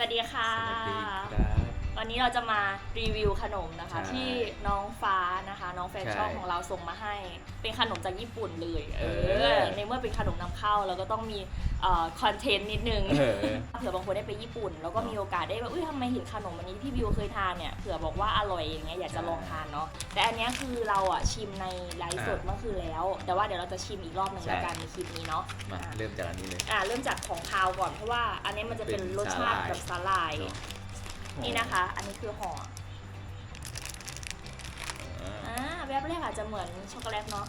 สวัสดีค่ะ สวัสดีครับ วันนี้เราจะมารีวิวขนมนะคะ ใช่ที่น้องฟ้านะคะ น้องแฟนใช่ช่องของเราส่งมาให้ เป็นขนมจากญี่ปุ่นเลยเอเอออ ในเมื่อเป็นขนมนำเข้าเราก็ต้องมีคอนเทนต์นิดนึง เออ เผื่อบางคนได้ไปญี่ปุ่น แล้วก็มีโอกาสได้แบบอุ้ยทำไมเห็นขนมอันนี้ที่บิวเคยทานเนี่ยเผื่อบอกว่าอร่อยอย่างเงี้ยอยากจะลองทานเนาะแต่อันเนี้ยคือเราอะชิมในไลฟ์สดอ่าเมื่อคืนแล้ว แต่ว่าเดี๋ยวเราจะชิมอีกรอบหนึ่งใช่แล้วกันในคลิปนี้เนาะมาอะเริ่มจากอันนี้เลย อ่าเริ่มจากของคาวก่อนเพราะว่าอันนี้มันจะเป็นเป็นรสชาติสาหร่าย แบบสาหร่าย เนอะ นี่นะคะ อันนี้คือห่ออ่าอ่าแวบแรกอาจจะเหมือนช็อกโกแลตเนาะ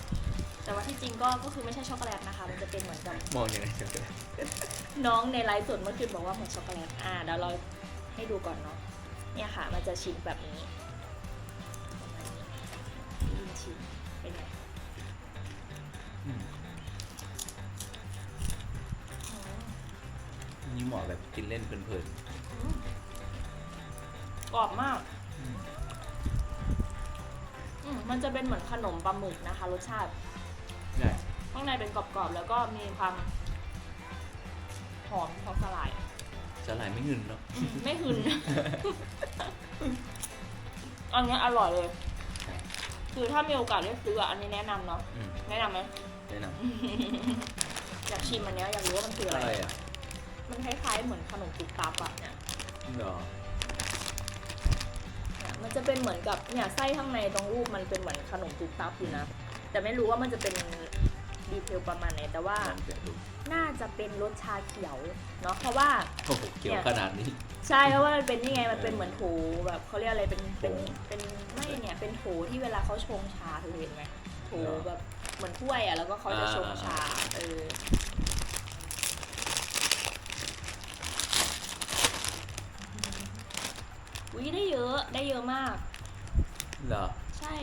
แต่ว่าที่จริงก็ก็คือไม่ใช่ช็อกโกแลตนะคะ มันจะเป็นเหมือนกับมองยังไงกันน้องในไลฟ์สดเมื่อคืนบอกว่าเหมือนช็อกโกแลตอ่าเดี๋ยวเราให้ดูก่อนเนาะเนี่ยค่ะ มันจะชิ้นแบบนี้ประมาณนี้ยินชิ้นเป็นไงอืมอืมอันนี่เหมาะแบบกินเล่นเพลินอืม กรอบมากๆอืมอืมมันจะเป็นเหมือนขนมปลาหมึกนะคะ รสชาติ ใช่ข้างในเป็นกรอบๆ แล้วก็มีความหอมของสลายสาหร่ายไม่หึนเนาะไม่หึนอันนี้อร่อยเลยใช่คือถ้ามีโอกาสได้ซื้ออะอันนี้แนะนำเนาะ อืมแนะนำไหม แนะนอยากชิมอันเนี้ยอยากรู้ว่ามันคือำอะไรอะไรอะมันคล้ายๆเหมือนขนมตุ๊กตาอะเนี่ย เหรอเนี่ย มันจะเป็นเหมือนกับเนี่ยไส้ข้างในตรงรูปมันเป็นเหมือนขนมตุ๊กตาอยู่นะ แต่ไม่รู้ว่ามันจะเป็นดีเทลประมาณไหนแต่ว่าลองแกะดูน่าจะเป็นรสชาเขียวเนาะเพราะว่าโอ้โหเขียวขนาดนี้ ใช่เพราะว่ามันเป็นนี่ไงมันเป็นเหมือนโถแบบเขาเรียกอะไรเป็นเป็นโถเป็นไม่เนี่ยเป็นโถที่เวลาเขาชงชาเธอเห็นไหมโถเหรอแบบเหมือนถ้วยอะแล้วก็เขาจะชงชาอ่าเออ วิได้เยอะได้เยอะมาก เหรอ ใช่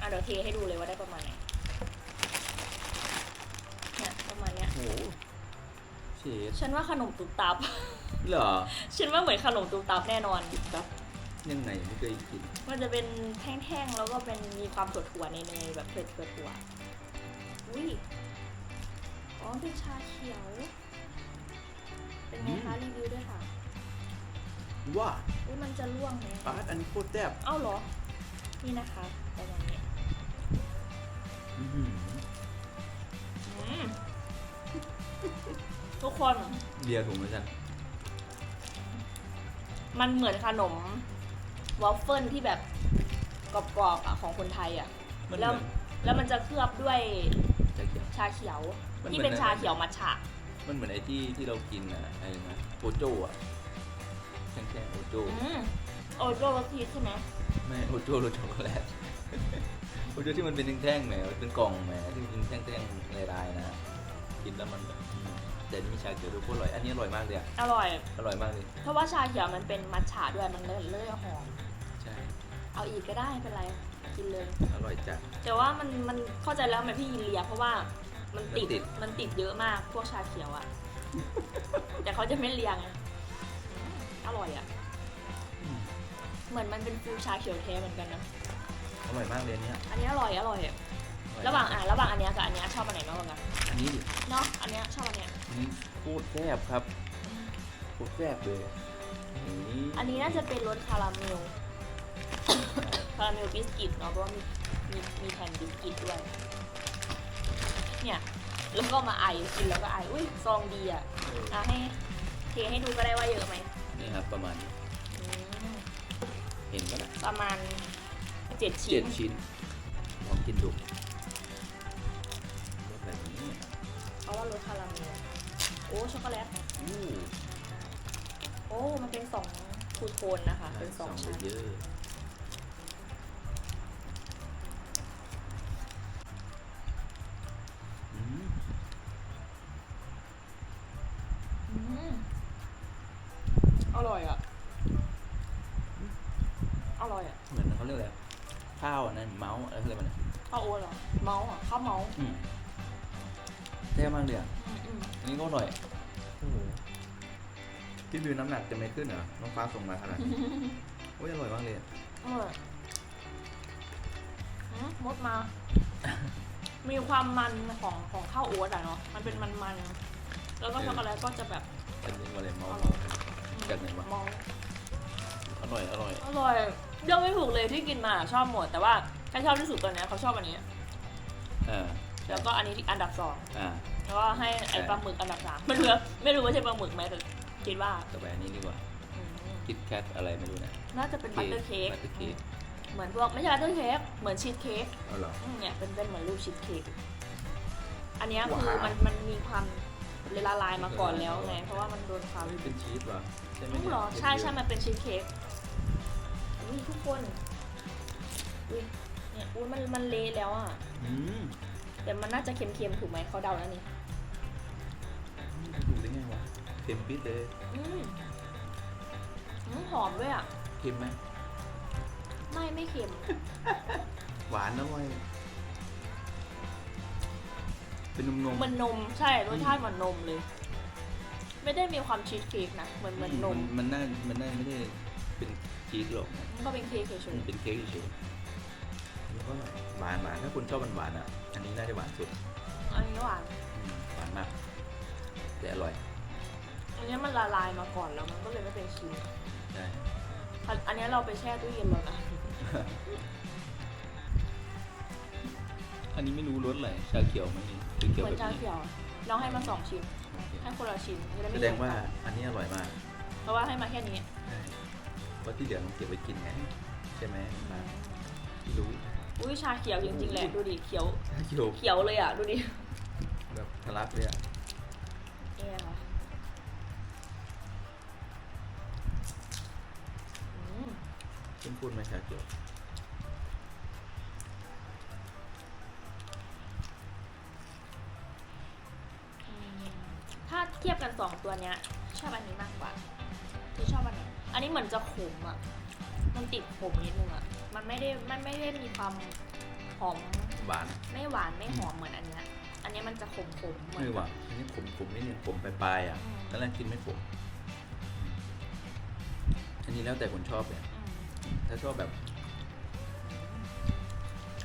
อะเดี๋ยวเทให้ดูเลยว่าได้ประมาณไหนเนี่ยประมาณเนี้ยโอ้โหเชดฉันว่าขนมตุ๊กตับ เหรอฉันว่าเหมือนขนมตุ๊กตับแน่นอนครับยังไงไม่เคยกิน มันจะเป็นแท่งๆ แล้วก็เป็นมีความถั่วๆในเนยแบบเผ็ดถั่วๆอุ้ย อ๋อเป็นชาเขียว เป็นไงคะรีวิวด้วยค่ะ ว่าอุ้ยมันจะล่วงไหมปาร์ตอันนี้โคตรแซ่บเอ้าเหรอ นี่นะคะประมาณนี้อื้อหืออืมทุกคน เบียร์ถุงเหมือนกันมันเหมือนขนมวอฟเฟิลที่แบบกรอบๆอะของคนไทยอะ มันเหแล้วมือนแล้วมันจะเคลือบด้วยจะเขียว ชาเขียว มันที่เหมือนเป็นชาเขียวมัทฉะมันเหมือนไอ้ที่ที่เรากินอะไอ้นะโอโจอะ แข็งๆโอโจอืมโอโจรสพีชใช่ไหมไม่โอโจรสช็อกโกแลตโอโจที่มันเป็นแท่งๆแหมมันเป็นกล่องแหมที่มันเป็นแท่งๆลายๆนะกินแล้วมันแบบอืมแต่นี่มีชาเขียวด้วยโคตรอร่อยอันนี้อร่อยมากเลยอะอร่อย อร่อยมากเลย เพราะว่าชาเขียวมันเป็นมัทฉะด้วยมันเลยเลยหอม ใช่ เอาอีกก็ได้ไม่เป็นไร กินเลย อร่อยจัด แต่ว่ามันมันเข้าใจแล้วทำไมพี่ยินเลียเพราะว่ามันติดมันติด มันติดเยอะมากพวกชาเขียวอะ แต่เขาจะไม่เลียงไง อืมอร่อยอะอืมเหมือนมันเป็นฟิวชาเขียวแท้เหมือนกันนะ อร่อยมากเลยอันเนี้ยอันนี้อร่อยอร่อยออยระหว่างอะระหว่างอันเนี้ยกับอันเนี้ยชอบอันไหนมากกว่ากันอันนี้ดิเนาะอันเนี้ยชอบอันเนี้ยอันนี้โคตรแซ่บครับโคตรแซ่บเลยนี่อันนี้น่าจะเป็นรสคาราเมล คาราเมลบิสกิตเนาะเพราะว่ามีมีมีแผ่นบิสกิตด้วย เนี่ยแล้วก็มาไอกินแล้วก็ไออุ้ยซองดีอะเอออะให้เทให้ดูก็ได้ว่าเยอะไหม นี่ครับประมาณนี้อืมเห็นปะล่ะประมาณเจ็ดเจ็ชิ้ดนชิ้นลองกินดูรสแบบนี้เพราะว่ารสคาราเมลโอ้ช็อกโกแลตอู้โอ้มันเป็นสองทูโทนนะคะ เป็นสองชั้นเยอะ อร่อยอะเหมือนเขาเรียกอะไรข้าวอันนั้นเมาส์อะไรเขาเรียกมันอะข้าวโอ๊ตเหรอเมาส์อะข้าวเมาส์อืมแซ่บมากเลยอะอืมอืมอันนี้ก็อร่อยโอ้โหพี่บิวน้ำหนักจะไม่ขึ้นเหรอน้องฟ้าส่งมาขนาดนี้โอ้ยอร่อยมากเลยอะอร่อยอืมมดมา มีความมันของของข้าวโอ๊ตอะเนาะมันเป็นมันๆแล้วก็ช็อกโกแลตก็จะแบบอันนี้อะไรเมาส์อร่อยอืมจากไหนวะมองอร่อยอร่อย อร่อย เลือกไม่ถูกเลยที่กินมาชอบหมด แต่ว่าถ้าชอบที่สุดตัวเนี้ยเขาชอบอันนี้อ่าแล้วก็อันนี้ที่อันดับสองอ่าแล้วก็ให้ไอ้ใช่ปลาหมึกอันดับสามไม่รู้ว่าไม่รู้ว่าใช่ปลาหมึกไหมแต่คิดว่าต่อไปอันนี้ดีกว่าอืมคิดแคทอะไรไม่รู้นะน่าจะเป็นบัตเตอร์เค้กบัตเตอร์เค้กเหมือนพวกไม่ใช่บัตเตอร์เค้กเหมือนชีสเค้ก เอาเหรอ อืมเนี่ยเป็นเป็นเหมือนรูปชีสเค้ก อันเนี้ยว้าวคือมันมันมีความละลายมาก่อนแล้วไง เพราะว่ามันโดนความเฮ้ยเป็นชีสเหรอใช่ไหมอืมเนี่ยเหรอใช่เยอะใช่มันเป็นชีสเค้ก อุ้ยทุกคนอุ้ยเนี่ยอุ้ยมันมันเละแล้วอะอืมแต่มันน่าจะเค็มๆถูกไหมเขาเดาแล้วนี่ถูกได้ไงวะเค็มปิดเลยอืมอืมหอมด้วยอะเค็มไหมไม่ไม่เค็ม หวานนะเว้ยเป็นนมนมมันนมใช่รสชาติเหมือนนมเลย ไม่ได้มีความชีสเค้กนะเหมือนเหมือนนม มันน่ามันน่าไม่ได้เป็น ชีสหรอกนะมันก็เป็นเค้กเฉมัยนเป็นเค้กเฉยๆแล้วก็หวานหวานถ้าคุณชอบหวานๆอะ อันนี้น่าจะหวานสุดๆอันนี้หวาน อืมหวานมากแต่อร่อยอันนี้มันละลายมาก่อนแล้วมันก็เลยไม่เป็นชีสใช่ อันอันนี้เราไปแช่ตู้เย็นแล้วนะอันนี้ไม่รู้รสอะไรชาเขียวไหมคือเขียวเหมือแบบนชานี้เขียวน้องให้มาสองชิ้น โอเคให้คนละชิ้นจะได้แสไม่ดงว่าอันนี้อร่อยมาก เพราะว่าให้มาแค่นี้ ใช่ เพราะที่เหลือต้องเก็บไว้กินไงใช่ไหมมาที่รู้อุ้ยชาเขียวจริงๆแหละดูดิเขียวชาเขียวเขียวเลยอะ ดูดิแบบทะลักเลยอะเอ๊ะค่ะอืมเข้มข้นไหมชาเขียวอืมถ้าเทียบกันสองตัวเนี้ยชอบอันนี้มากกว่าที่ชอบอันไหน อันนี้เหมือนจะขมอะ มันติดขมนิดนึงอะ มันไม่ได้ มันไม่ได้มีความหอม หวานไม่หวานไม่หอมเหมือนอันเนี้ย อันเนี้ยมันจะขมขมๆเหมือน ไม่หวานอันนี้ขมขมนิดนึงขมปลายๆอะอืม ตอนแรกกินไม่ขมอันนี้แล้วแต่คนชอบเนี่ย อืม ถ้าชอบแบบ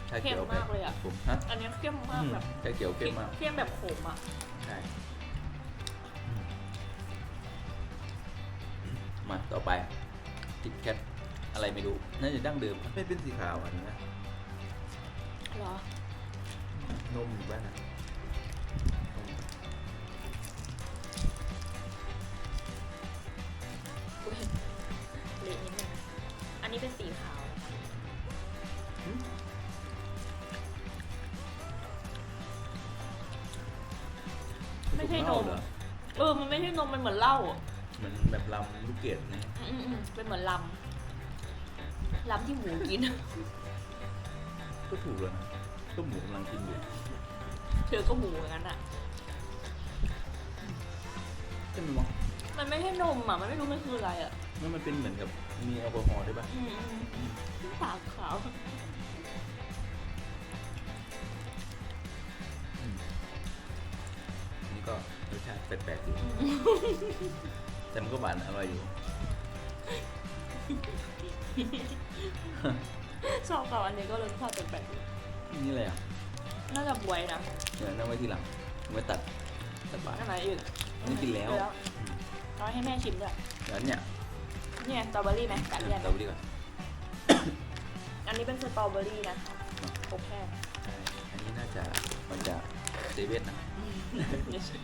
ชาเขียวเข้มแบมาบกเลยอะ ผมฮะอันเนี้ยเข้มมากแบบชาเขียวเข้มมากเข้มแบบขมอะ ใช่ มาต่อไปติดแคทอะไรไม่รู้น่าจะดั้งเดิมไม่เป็นสีขาวอันนี้นะเหรอ นมอยู่บ้านนะนมอุ๊ยเละนิดนึงอันนี้เป็นสีขาวนะคะอืมไม่ใช่นเหล้ามเหรอเออ มันไม่ใช่นม มันเหมือนเหล้าอะ เหมือนแบบลำ ลูกเกดนะอืมอืมเป็นเหมือนลำลำที่หมูกิน ก็ถูกแล้วนะก็หมูกำลังกินอยู่เธอก็หมูเหมือนกันอะ ใช่ไหมมั้งมันไม่ใช่นมอะ มันไม่รู้มันคืออะไรอะ นั่นมันเป็นเหมือนกับมีแอลกอฮอล์ด้วยป่ะ อืมอืมปากขาวอืมอันนี่ก็รสชาติแปลกๆอยู่ แต่มันก็หวานอร่อยอยู่ ชอบกับอันนี้ก็เลยชอบแปลกนี่อะไรอะๆน่าจะบวยนะเดี๋ยวนั่งไว้ทีหลังเอาไว้ตัดตัดปลาย อันไหนอีกอันนี้กินแล้วกิอืมเอาให้แม่ชิมด้วยเดี๋ยวเนี่ยเนี่ยสตรอเบอรี่ไหมกัดเลี่ยนไหมเราดีกว่าอันนี้เป็นสตรอเบอรี่นะคะอบแห้งใช่อันนี้น่าจะมันจะเซเว่นนะ ไม่ใช่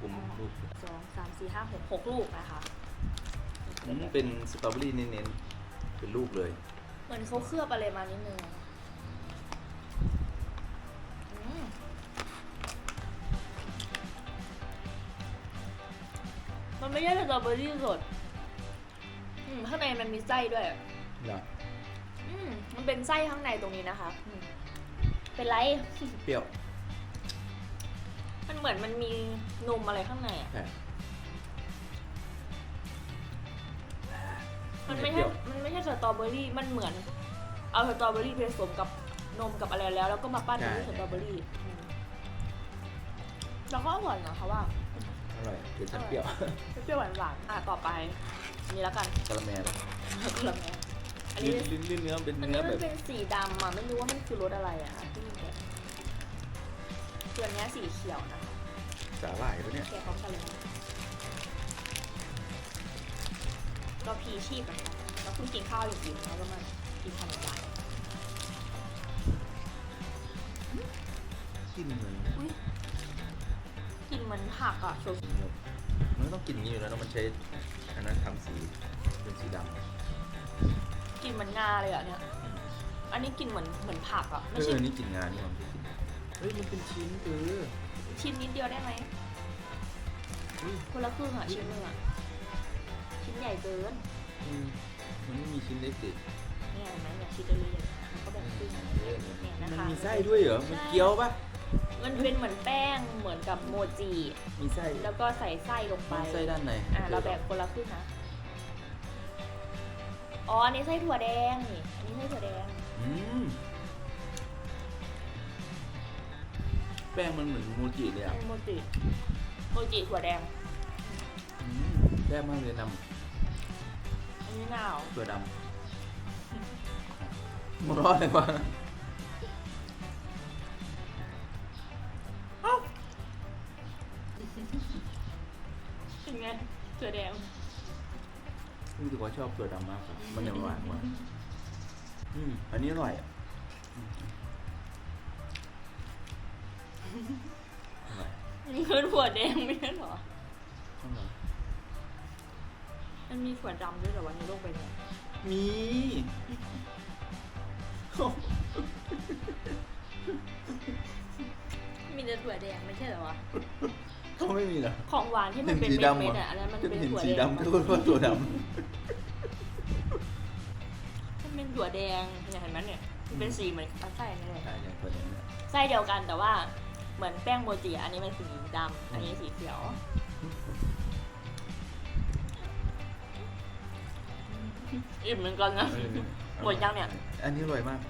กลมๆลูกสองสามสี่ห้าหกหกลูกนะคะอืมเป็นสตรอเบอรี่เน้นๆเป็นลูกเลย เหมือนเขาเคลือบอะไรมานิดนึงอืมมันไม่ใช่สตรอเบอรี่สดอืมข้างในมันมีไส้ด้วย เหรออืมมันเป็นไส้ข้างในตรงนี้นะคะอืมเป็นไร เปรี้ยวมัน เหมือนมันมีนมอะไรข้างในอะใช่มันไม่เปใช่รี้ยวมันไม่ใช่สตรอเบอรี่ มันเหมือน เอาสตรอเบอรี่ไปผสมกับนมกับอะไรแล้ว แล้วก็มาปั้นเป็นสตรอเบอรี่อืมแล้วก็อร่อยนะคะว่า อร่อยเดี๋ยวจะเปรี้ยวเปรี้ยวหวานๆอะต่อไปนี่แล้วกันกะละแมปะกะละแมอัอันนี้ลิ้นลิ้นลิ้นเนื้อเป็นอันเนื้นี้อแบมันบเป็นสีดำอะไม่รู้ว่ามันคือรสอะไรอะที่มันแบบส่วนเนี้ยสีเขียวนะคะ สาหร่ายปะเนี่ยแกะพร้อมกันเลยนะก็พีชีพนะคะเราเพิ่งกินข้าวอยู่กินแล้วก็มากินขนมหวานกินเหมือนอุ้ยกินเหมือนผักอะโชว์มันก็ต้องกินอย่างนี้อยู่แล้วเนอะมันใช้อันนั้นทำสีเป็นสีดำกินเหมือนงาเลยอะเนี่ย อันนี้กินเหมือนเหมือนผักอะเอไม่อใช่ อันนี้กลินงานนี่มันไม่กินเฮ้ยมันเป็นชิ้นเออ ชิ้นนิดเดียวได้ไหมเฮ้ยคนละครึ่งอะชิ้นหนึ่งอะชิ้นใหญ่เกินอืมมันไม่มีชิ้นเล็กติดเนี่ยเห็นไหมเนี่ยชิ้นเล็กๆมันก็แบบครึ่งเนี่ยนะมันคะ มีไส้ด้วยเหรอ มันเกี๊ยวปะมันเป็นเหมือนแป้งเหมือนกับโมจิมีไส้แล้วก็ใส่ไส้ลงไปมีไส้ด้านในอะเราแบ่งคนละครึ่งนะ อ๋ออันนี้ไส้ถั่วแดงนี่ อันนี้ไส้ถั่วแดง อืม ป้งมันเหมือนโมจิเลยอะโมจิโมจิถั่วแดงอืมแป้งมากเลยนอันนี้หนาวำตัวดำมันร้อนเลยวะเป็นไงถั่วแดงรู้สึกว่าชอบตัวดำมากกว่ามันยังหวานกว่าอืมอันนี้อร่อยอะอืม อร่อยนี่คือถั่วแดงไม่ใช่เหรออร่อยมันมีถั่วดำด้วยเหรอวันนี้โลกไปเนี่ยมี มีแต่ถั่วแดงไม่ใช่เหรอวะเขาไม่มีเหรอของหวานที่มันเป็นสีเม็ดดำเม็ดเหรอะอันนั้นมันจะเป็นเห็นถั่วสีแดงดำทุกคนว่าตัวดมันเป็นถั่วแดงเนี่ยเห็นไหมเนี่ยมันเป็นสีเหมือนไส้นั่นแหำละใช่อย่างตัวนี้เนี่ยไส้เดียวกันแต่ว่า เหมือนแป้งโมจิอันนี้เป็นสีดำอันนี้สีเขียว อิ่มเหมือนกันนะเออหมดยังเนี่ย อันนี้อร่อยมาก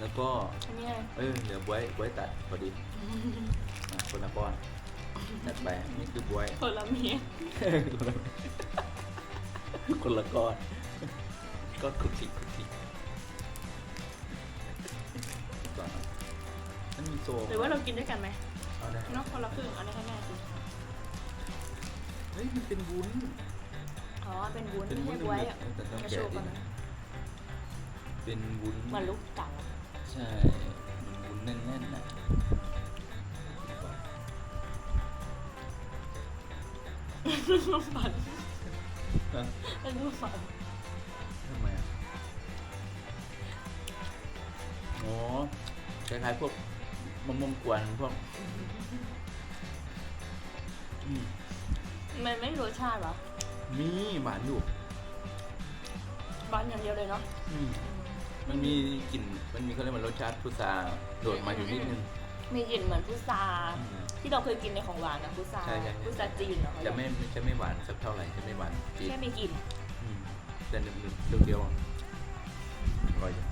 แล้วก็ อันนี้ไงเออเหลือบวยบวยตัดพอดีอะคนละก้อนจัดไปนี่คือบวยคนละเมียคนละคนละก้อนก้อนคุกคิกคุกคิกก่ มันมีโซหรือว่าเรากินด้วยกันไหมเอาได้เนาะคนละครึ่งเอาได้ให้แม่กินเฮ้ยมันเป็นวุ้นอ๋อเป็นวุ้นเป็นไม่วุ้นใช่บวยอะแต่ต้องมาแกะโชว์ดิกันนะเป็นวุ้นเหมันลูกเต๋าใช่มันวุ้นแน่นๆนะลูกฝันฮะเป็นลูกฝันทำไมอะอ๋อคล้ายๆพวก มะม่วงกวนพวกอืมมันไม่มีรสชาติเหรอมีหวานอยู่บานอย่างเดียวเลยเนาะอืมมันมีกลิ่น มันมีเขาเรียกว่ารสชาติพุทราโดดมาอยู่นิดนึง มีกลิ่นเหมือนพุทราอืม ที่เราเคยกินในของหวานนะพุทราใช่ใช่ใช่ พุทราจีนเนาะจะไม่จะไม่หวานสักเท่าไหร่จะไม่หวานจีดแค่มีกลิ่น อืมแต่หนึ่งเดียวเดียวๆอร่อยอยู่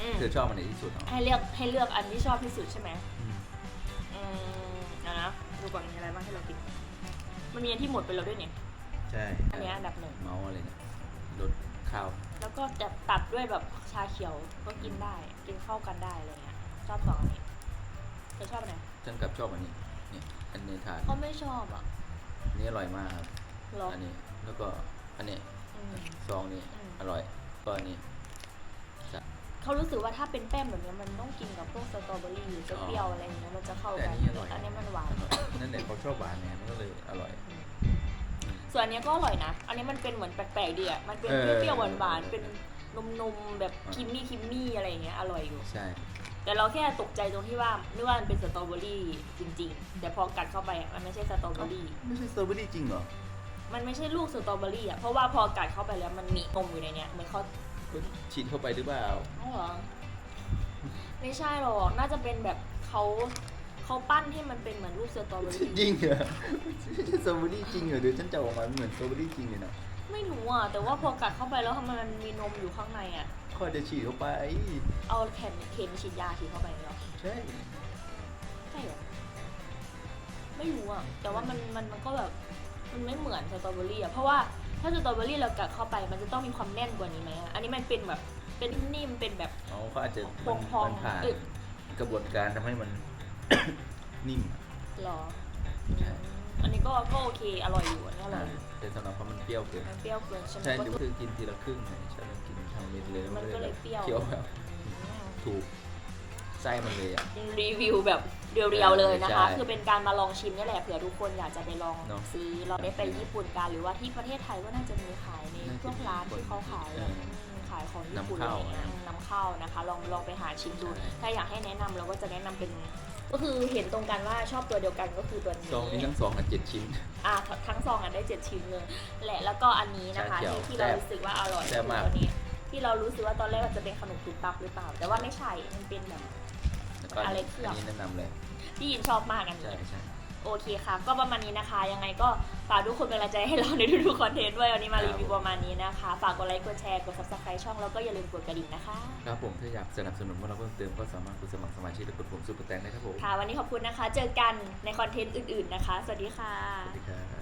อืม เธอชอบอันไหนที่สุดเนาะให้เลือกให้เลือกอันที่ชอบที่สุดใช่ไหมอืมอืมเอานะดูก่อนมีอะไรบ้างที่เรากิน มันมีอันที่หมดไปแล้วด้วยเนี่ยใช่อันเนี้ยอันดับหนึ่ง เมาอะไรเนี่ยรสข้าวแล้วก็จะตัดด้วยแบบชาเขียวก็กินได้ กินเข้ากันได้อะไรเงี้ยชอบสองอันนี้เธอชอบอันไหนฉันกลับชอบอันนี้เนี่ยอันนี้ทานเขาไม่ชอบอะอันนี้อร่อยมากครับหรออันนี้แล้วก็อันนี้อืม ซองนี้อืม อร่อยก็อันนี้จะ เขารู้สึกว่าถ้าเป็นแป้งแบบเนี้ยมันต้องกินกับพวกสตรอเบอรี่หรือเปรี้ยวๆอะไรอย่างเงี้ยมันจะเข้าแต่กัอันนนี้อร่อย อันนี้มันหวานอร่อยนั่นแหละเขาชอบหวานไงมันก็เลยอร่อยอืมส่วนอันเนี้ยก็อร่อยนะ อันนี้มันเป็นเหมือนแปลกๆดีอะ มันเป็นเออ เปรี้ยวๆหวานๆ เป็นนมๆแบบคิมมี่คิมมี่อะไรอย่างเงี้ยอร่อยอยู่ ใช่ แต่เราแค่ตกใจตรงที่ว่านึกว่ามันเป็นสตรอเบอรี่จริง ๆ แต่พอกัดเข้าไปอะมันไม่ใช่สตรอเบอรี่ ไม่ใช่สตรอเบอรี่จริงเหรอ มันไม่ใช่ลูกสตรอเบอรี่อะ เพราะว่าพอกัดเข้าไปแล้วมันมีนมอยู่ในเนี้ยเหมือนเขา ก็ฉีดเข้าไปหรือเปล่า อ๋อเหรอไม่ใช่หรอกน่าจะเป็นแบบเขาเขาปั้นให้มันเป็นเหมือนลูกสตรอเบอรี่จริงเหรอไม่ใช่สตรอเบอรี่จริงเหรอเดี๋ยวฉันจะออกมาเหมือนสตรอเบอรี่จริงเลยนะไม่รู้อะแต่ว่าพอกัดเข้าไปแล้วทำไมมันมีนมอยู่ข้างในอะค่อยจะฉีดเข้าไป เอาแผ่นเข็มฉีดยาฉีดเข้าไปเหรอใช่ ใช่เหรอไม่รู้อะแต่ว่ามันมันมันก็แบบมันไม่เหมือนสตรอเบอรี่อะเพราะว่า ถ้าสตรอเบอรี่เรากัดเข้าไป มันจะต้องมีความแน่นกว่านี้ไหมอะอันนี้มันเป็นแบบเป็นนิ่มเป็นแบบเขาก็อาจจะพมัอนงๆมันผ่านเอ้ยกระบวนการทำให้มัน นิ่มหรอใช่อันนี้ก็ก็โอเคอร่อยอยู่อันนี้อร่อยอยู่แต่สำหรับเขามันเปรี้ยวเกินมันเปรี้ยวเกินใช่ไหมใช่ก็เดี๋ยวคือกินทีละครึ่งไงใช่มันกินทางเม็ดเลยมันก็เลยเปรี้ยว เคี้ยวแบบถูก ไส้มันเลยอะ รีวิวแบบเรียวๆเลยนะคะ ใช่คือเป็นการมาลองชิมนี่แหละเผื่อทุกคนอยากจะไปลองเนอะซื้อเราได้ไปญี่ปุ่นกันหรือว่าที่ประเทศไทยก็น่าจะมีขายในน่าจะพวกร้านที่เขาขายเอแบอบอืมขายของญี่ปุ่นนำเข้าอะไรเงี้ยนำเข้านะคะ ลองลองไปหาชิมดู ใช่ ถ้าอยากให้แนะนำเราก็จะแนะนำเป็น ก็คือเห็นตรงกันว่าชอบตัวเดียวกันก็คือตัวนี้ ซองนี้ทั้งสองอะเจ็ดชิ้น อะทั้งซองอะได้เจ็ดชิ้นเลยแหละแล้วก็อันนี้นะคะชาเขียวที่ที่เราแซ่บรู้สึกว่าอร่อยแซ่บมาก คือตัวนี้ที่เรารู้สึกว่าตอนแรกมันจะเป็นขนมถูกตับหรือเปล่า แต่ว่าไม่ใช่มันเป็นแบบ แล้วก็อะไรเคลือบอันนี้แนะนำเลยที่ยินชอบมากอันใช่นี้ ใช่ โอเคค่ะ ก็ประมาณนี้นะคะ ยังไงก็ฝากทุกคนเป็นกำลังใจให้เราในทุกๆคอนเทนต์ด้วย วันนี้มารีวิวประมาณนี้นะคะ ฝากกดไลค์ กดแชร์ กด subscribe ช่อง แล้วก็อย่าลืมกดกระดิ่งนะคะ ครับผมถ้าอยากสนับสนุนพวกเราเพิ่มเติมก็สามารถกดสมัครสมาชิกและกดปุ่มซุปเปอร์แตงได้ครับผมค่ะ วันนี้ขอบคุณนะคะ เจอกันในคอนเทนต์อื่นๆนะคะ สวัสดีค่ะ สวัสดีครับ